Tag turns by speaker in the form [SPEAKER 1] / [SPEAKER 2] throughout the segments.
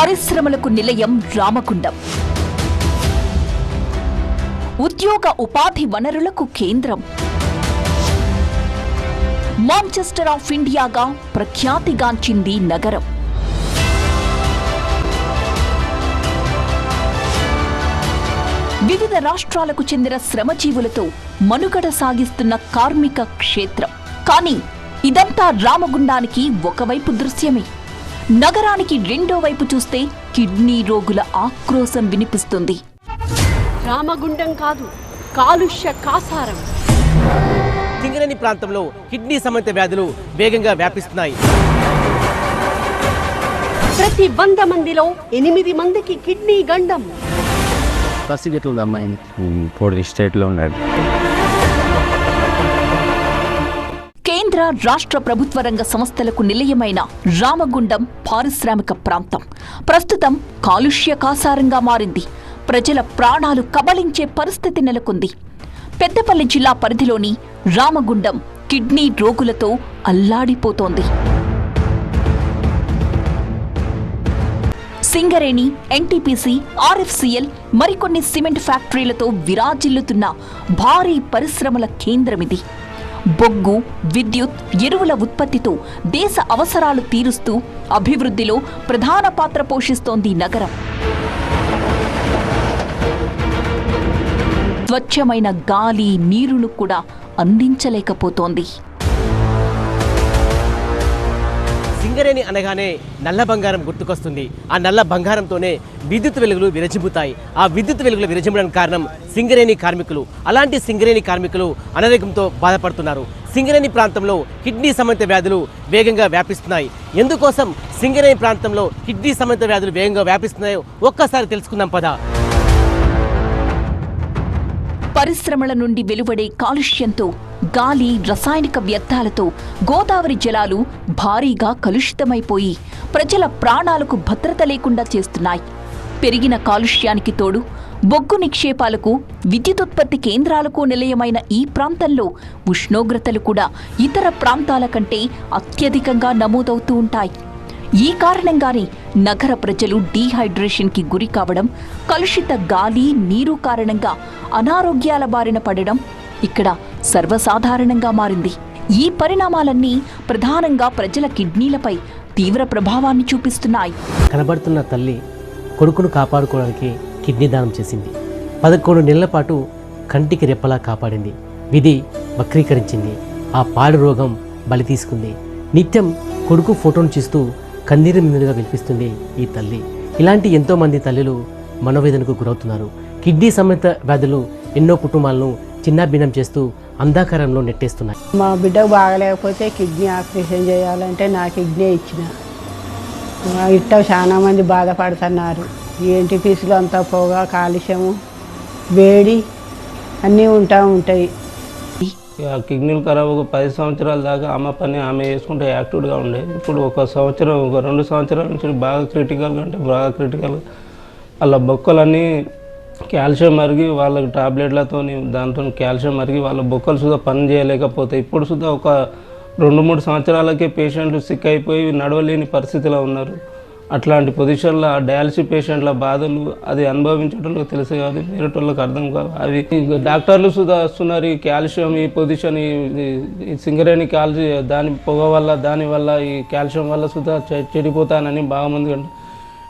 [SPEAKER 1] పరిశ్రమలకు నిలయం రామకుండం ఉద్యోగ ఉపాధి వనరులకు కేంద్రం. మాంచెస్టర్ ఆఫ్ ఇండియాగా ప్రఖ్యాతిగాంచింది నగరం. వివిధ రాష్ట్రాలకు చెందిన శ్రమజీవులతో మనుగడ సాగిస్తున్న కార్మిక క్షేత్రం. కానీ ఇదంతా రామగుండానికి ఒకవైపు దృశ్యమే. నగరానికి రెండో వైపు చూస్తే కిడ్నీ రోగుల ఆక్రోశం వినిపిస్తుంది.
[SPEAKER 2] రామగుండం కాదు కాలుష్య కాసారం.
[SPEAKER 3] సింగరేణి ప్రాంతంలో కిడ్నీ సంబంధిత వ్యాధులు వేగంగా వ్యాపిస్తున్నాయి.
[SPEAKER 2] ప్రతి వంద మందిలో ఎనిమిది మందికి కిడ్నీ గండం.
[SPEAKER 4] అమ్మాయి పొడి స్టేట్లో ఉన్నాడు.
[SPEAKER 1] కేంద్ర రాష్ట్ర ప్రభుత్వ రంగ సంస్థలకు నిలయమైన రామగుండం పారిశ్రామిక ప్రాంతం. ప్రస్తుతం కాలుష్య కాసారంగా మారింది. ప్రజల ప్రాణాలు కబళించే పరిస్థితి నెలకొంది. పెద్దపల్లి జిల్లా పరిధిలోని రామగుండం కిడ్నీ రోగులతో అల్లాడిపోతోంది. సింగరేణి ఎన్టీపీసీ ఆర్ఎఫ్సిఎల్ మరికొన్ని సిమెంట్ ఫ్యాక్టరీలతో విరాజిల్లుతున్న భారీ పరిశ్రమల కేంద్రమిది. బొగ్గు విద్యుత్ ఎరువుల ఉత్పత్తితో దేశ అవసరాలు తీరుస్తూ అభివృద్ధిలో ప్రధాన పాత్ర పోషిస్తోంది నగరం. స్వచ్ఛమైన గాలి నీరును కూడా అందించలేకపోతోంది.
[SPEAKER 3] సింగరేణి అనగానే నల్ల బంగారం గుర్తుకొస్తుంది. ఆ నల్ల బంగారంతోనే విద్యుత్ వెలుగులు విరజిమ్ముతాయి. ఆ విద్యుత్ వెలుగులు విరజిమ్మడానికి కారణం సింగరేణి కార్మికులు. అలాంటి సింగరేణి కార్మికులు అనారోగ్యంతో బాధపడుతున్నారు. సింగరేణి ప్రాంతంలో కిడ్నీ సంబంధిత వ్యాధులు వేగంగా వ్యాపిస్తున్నాయి. ఎందుకోసం సింగరేణి ప్రాంతంలో కిడ్నీ సంబంధిత వ్యాధులు వేగంగా వ్యాపిస్తున్నాయో ఒక్కసారి తెలుసుకుందాం పదా.
[SPEAKER 1] పరిశ్రమల నుండి వెలువడే కాలుష్యంతో గాలి రసాయనిక వ్యర్థాలతో గోదావరి జలాలు భారీగా కలుషితమైపోయి ప్రజల ప్రాణాలకు భద్రత లేకుండా చేస్తున్నాయి. పెరిగిన కాలుష్యానికి తోడు బొగ్గు నిక్షేపాలకు విద్యుదుత్పత్తి కేంద్రాలకు నిలయమైన ఈ ప్రాంతంలో ఉష్ణోగ్రతలు కూడా ఇతర ప్రాంతాల కంటే అత్యధికంగా నమోదవుతూ ఉంటాయి. ఈ కారణంగానే నగర ప్రజలు డీహైడ్రేషన్కి గురి కావడం కలుషిత గాలి నీరు కారణంగా అనారోగ్యాల బారిన పడడం ఇక్కడ సర్వసాధారణంగా మారింది. ఈ పరిణామాలన్నీ ప్రధానంగా ప్రజల కిడ్నీలపై తీవ్ర ప్రభావాన్ని చూపిస్తున్నాయి.
[SPEAKER 3] కనబడుతున్న తల్లి కొడుకును కాపాడుకోవడానికి కిడ్నీ దానం చేసింది. పదకొండు నెలల పాటు కంటికి రెప్పలా కాపాడింది. విధి వక్రీకరించింది. ఆ పాడు రోగం బలి తీసుకుంది. నిత్యం కొడుకు ఫోటోను చూస్తూ కన్నీరు మిన్నులుగా వినిపిస్తుంది ఈ తల్లి. ఇలాంటి ఎంతోమంది తల్లులు మనోవేదనకు గురవుతున్నారు. కిడ్నీ సంబంధిత వ్యాధులు ఎన్నో కుటుంబాలను చిన్నాభిన్నం చేస్తూ అంధాకారంలో నెట్టేస్తున్నాయి.
[SPEAKER 5] మా బిడ్డకు బాగలేకపోతే కిడ్నీ ఆపరేషన్ చేయాలంటే నా కిడ్నీ ఇచ్చిన. ఇట్ట చాలా మంది బాధపడుతున్నారు. ఏంటి ఫీజులు అంతా పోగా కాలుష్యము వేడి అన్నీ ఉంటా ఉంటాయి.
[SPEAKER 6] కిడ్నీలు ఖరాబ్ ఒక పది సంవత్సరాల దాకా ఆమె పని ఆమె చేసుకుంటే యాక్టివ్గా ఉండే. ఇప్పుడు ఒక సంవత్సరం ఒక రెండు సంవత్సరాల నుంచి బాగా క్రిటికల్గా అంటే బాగా క్రిటికల్ వాళ్ళ బొక్కలన్నీ కాల్షియం మరిగి వాళ్ళకి టాబ్లెట్లతో దాంతో కాల్షియం మరిగి వాళ్ళ బొక్కలు సుధా పని చేయలేకపోతే ఇప్పుడు సుధా ఒక రెండు మూడు సంవత్సరాలకే పేషెంట్లు సిక్ అయిపోయి నడవలేని పరిస్థితిలో ఉన్నారు. అట్లాంటి పొజిషన్లో ఆ డయాలసిస్ పేషెంట్ల బాధలు అది అనుభవించేటోళ్ళకి తెలుసు కాదు వేరే వాళ్ళకి అర్థం కాదు. అవి డాక్టర్లు సుధా వస్తున్నారు ఈ కాల్షియం ఈ పొజిషన్ ఈ సింగరేణి కాల్చి దాని పొగ వల్ల దాని వల్ల ఈ కాల్షియం వల్ల సుధా చె- చెడిపోతానని బాగా మంది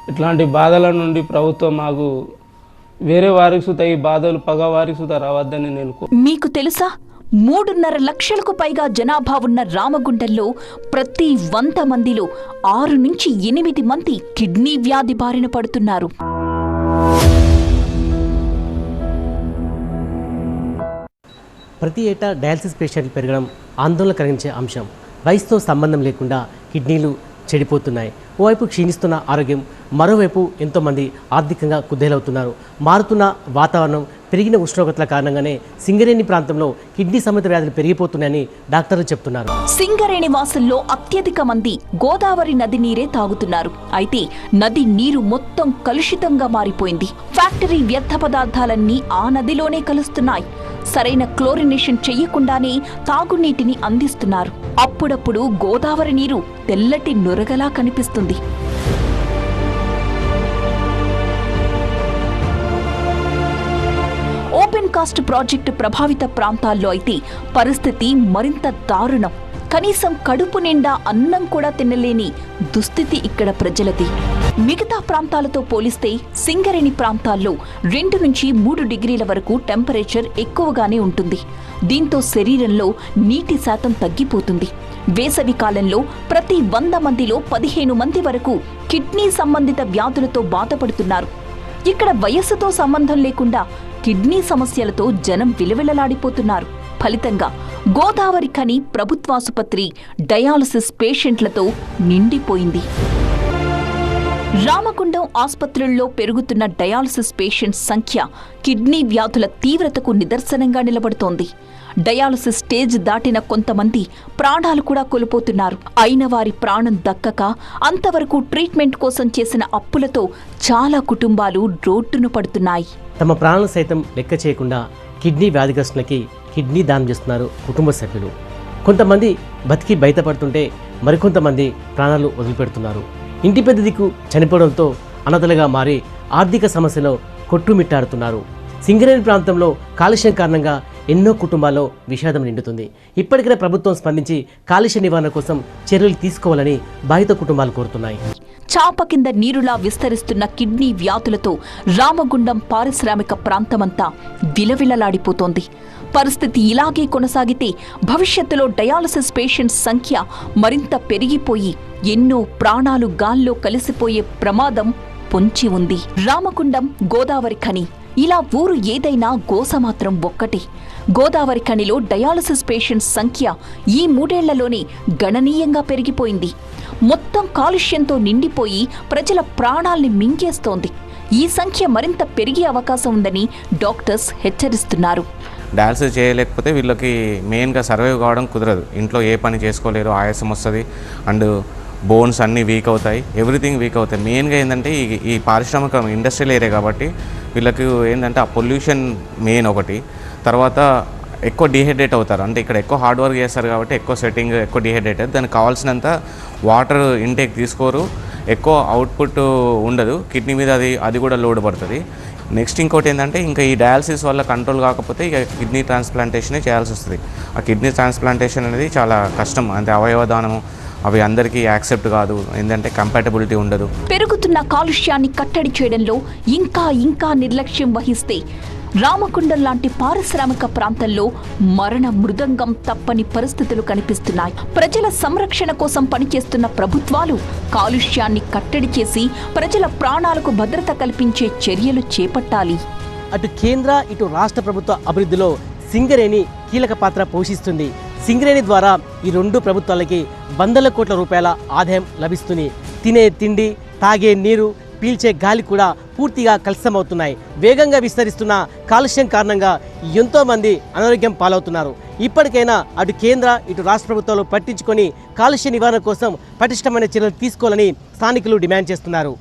[SPEAKER 6] ఇట్లాంటి బాధల నుండి ప్రభుత్వం మాకు వేరే వారికి సుత ఈ బాధలు పగ వారికి సుత రావద్దని నేను
[SPEAKER 1] మీకు తెలుసా? మూడున్నర లక్షలకు పైగా జనాభా ఉన్న రామగుండంలో ప్రతి వంద మందిలో ఆరు నుంచి ఎనిమిది మంది కిడ్నీ వ్యాధి బారిన పడుతున్నారు.
[SPEAKER 3] ప్రతి ఏటా డయాలసిస్ పేషెంట్లు పెరగడం ఆందోళన కలిగించే అంశం. వయసుతో సంబంధం లేకుండా కిడ్నీలు చెడిపోతున్నాయి. ఓవైపు క్షీణిస్తున్న ఆరోగ్యం మరోవైపు ఎంతోమంది ఆర్థికంగా కుదేలవుతున్నారు. మారుతున్న వాతావరణం పెరిగిన ఉష్ణోగ్రతల కారణంగానే సింగరేణి ప్రాంతంలో కిడ్నీ సంబంధిత వ్యాధులు పెరిగిపోతున్నాయని డాక్టర్లు చెప్తున్నారు.
[SPEAKER 1] సింగరేణి వాసుల్లో అత్యధిక మంది గోదావరి నది నీరే తాగుతున్నారు. అయితే నది నీరు మొత్తం కలుషితంగా మారిపోయింది. ఫ్యాక్టరీ వ్యర్థ పదార్థాలన్నీ ఆ నదిలోనే కలుస్తున్నాయి. సరైన క్లోరినేషన్ చెయ్యకుండానే తాగునీటిని అందిస్తున్నారు. అప్పుడప్పుడు గోదావరి నీరు తెల్లటి నురగలా కనిపిస్తుంది. కాస్ట్ ప్రాజెక్టు ప్రభావిత ప్రాంతాల్లో అయితే పరిస్థితి మరింత దారుణం. కనీసం కడుపు నిండా అన్నం కూడా తినలేని దుస్థితి ఇక్కడ ప్రజలది. మిగతా ప్రాంతాలతో పోలిస్తే సింగరేణి ప్రాంతాల్లో రెండు నుంచి మూడు డిగ్రీల వరకు టెంపరేచర్ ఎక్కువగానే ఉంటుంది. దీంతో శరీరంలో నీటి శాతం తగ్గిపోతుంది. వేసవి కాలంలో ప్రతి వంద మందిలో పదిహేను మంది వరకు కిడ్నీ సంబంధిత వ్యాధులతో బాధపడుతున్నారు. ఇక్కడ వయస్సుతో సంబంధం లేకుండా కిడ్నీ సమస్యలతో జనం విలవిలలాడిపోతున్నారు. ఫలితంగా గోదావరి ఖని ప్రభుత్వాసుపత్రి డయాలసిస్ పేషెంట్లతో నిండిపోయింది. రామగుండం ఆసుపత్రుల్లో పెరుగుతున్న డయాలసిస్ పేషెంట్స్ సంఖ్య కిడ్నీ వ్యాధుల తీవ్రతకు నిదర్శనంగా నిలబడుతోంది. డయాలసిస్ స్టేజ్ దాటిన కొంతమంది ప్రాణాలు కూడా కోల్పోతున్నారు. అయిన వారి ప్రాణం దక్కక అంతవరకు ట్రీట్మెంట్ కోసం చేసిన అప్పులతో చాలా కుటుంబాలు రోడ్డున పడుతున్నాయి.
[SPEAKER 3] తమ ప్రాణాలను సైతం లెక్క చేయకుండా కిడ్నీ వ్యాధిగ్రస్తులకి కిడ్నీ దానం చేస్తున్నారు కుటుంబ సభ్యులు. కొంతమంది బతికి బయటపడుతుంటే మరికొంతమంది ప్రాణాలు వదిలిపెడుతున్నారు. ఇంటి పెద్ద దిక్కు చనిపోవడంతో అనాథలుగా మారి ఆర్థిక సమస్యలో కొట్టుమిట్టాడుతున్నారు. సింగరేణి ప్రాంతంలో కాలుష్యం కారణంగా ఎన్నో కుటుంబాల్లో విషాదం నిండుతుంది. ఇప్పటికైనా ప్రభుత్వం స్పందించి కాలుష్య నివారణ కోసం చర్యలు తీసుకోవాలని బాధిత కుటుంబాలు కోరుతున్నాయి.
[SPEAKER 1] చాప కింద నీరులా విస్తరిస్తున్న కిడ్నీ వ్యాధులతో రామగుండం పారిశ్రామిక ప్రాంతమంతా విలవిలలాడిపోతోంది. పరిస్థితి ఇలాగే కొనసాగితే భవిష్యత్తులో డయాలసిస్ పేషెంట్స్ సంఖ్య మరింత పెరిగిపోయి ఎన్నో ప్రాణాలు గాల్లో కలిసిపోయే ప్రమాదం పొంచి ఉంది. రామగుండం గోదావరి ఖని. ఇలా ఊరు ఏదైనా గోస మాత్రం ఒక్కటి. గోదావరి కణిలో డయాలసిస్ పేషెంట్స్ సంఖ్య ఈ మూడేళ్ళలోనే గణనీయంగా పెరిగిపోయింది. మొత్తం కాలుష్యంతో నిండిపోయి ప్రజల ప్రాణాల్ని మింగేస్తోంది. ఈ సంఖ్య మరింత పెరిగే అవకాశం ఉందని డాక్టర్స్ హెచ్చరిస్తున్నారు.
[SPEAKER 7] డయాలసిస్ చేయలేకపోతే వీళ్ళకి మెయిన్గా సర్వైవ్ కావడం కుదరదు. ఇంట్లో ఏ పని చేసుకోలేరు ఆయాసం వస్తుంది. అండ్ బోన్స్ అన్నీ వీక్ అవుతాయి. ఎవ్రీథింగ్ వీక్ అవుతాయి. మెయిన్గా ఏంటంటే ఈ ఈ పారిశ్రామిక ఇండస్ట్రియల్ ఏరియా కాబట్టి వీళ్ళకి ఏంటంటే ఆ పొల్యూషన్ మెయిన్ ఒకటి. తర్వాత ఎక్కువ డిహైడ్రేట్ అవుతారు. అంటే ఇక్కడ ఎక్కువ హార్డ్ వర్క్ చేస్తారు కాబట్టి ఎక్కువ సెట్టింగ్ ఎక్కువ డిహైడ్రేట్ అవుతుంది దానికి కావాల్సినంత వాటర్ ఇంటేక్ తీసుకోరు. ఎక్కువ అవుట్పుట్ ఉండదు. కిడ్నీ మీద అది అది కూడా లోడ్ పడుతుంది. నెక్స్ట్ ఇంకోటి ఏంటంటే ఇంకా ఈ డయాలసిస్ వల్ల కంట్రోల్ కాకపోతే ఇక కిడ్నీ ట్రాన్స్ప్లాంటేషనే చేయాల్సి వస్తుంది. ఆ కిడ్నీ ట్రాన్స్ప్లాంటేషన్ అనేది చాలా కష్టం. అంటే అవయవ దానము అవి అందరికీ యాక్సెప్ట్ కాదు. ఏంటంటే కంపాటబిలిటీ ఉండదు.
[SPEAKER 1] పెరుగుతున్న కాలుష్యాన్ని కట్టడి చేయడంలో ఇంకా ఇంకా నిర్లక్ష్యం వహిస్తే రామకుండం లాంటి పారిశ్రామిక ప్రాంతంలో మరణ మృదంగం తప్పని పరిస్థితులు కనిపిస్తున్నాయి. ప్రజల సంరక్షణ కోసం పనిచేస్తున్న ప్రభుత్వాలు కాలుష్యాన్ని కట్టడి చేసి ప్రజల ప్రాణాలకు భద్రత కల్పించే చర్యలు చేపట్టాలి.
[SPEAKER 3] అటు కేంద్ర ఇటు రాష్ట్ర ప్రభుత్వ అభివృద్ధిలో సింగరేణి కీలక పాత్ర పోషిస్తుంది. సింగరేణి ద్వారా ఈ రెండు ప్రభుత్వాలకి వందల కోట్ల రూపాయల ఆదాయం లభిస్తుంది. తినే తిండి తాగే నీరు పీల్చే గాలి కూడా పూర్తిగా కలుషితమవుతున్నాయి. వేగంగా విస్తరిస్తున్న కాలుష్యం కారణంగా ఎంతోమంది అనారోగ్యం పాలవుతున్నారు. ఇప్పటికైనా అటు కేంద్ర ఇటు రాష్ట్ర ప్రభుత్వాలు పట్టించుకొని కాలుష్య నివారణ కోసం పటిష్టమైన చర్యలు తీసుకోవాలని స్థానికులు డిమాండ్ చేస్తున్నారు.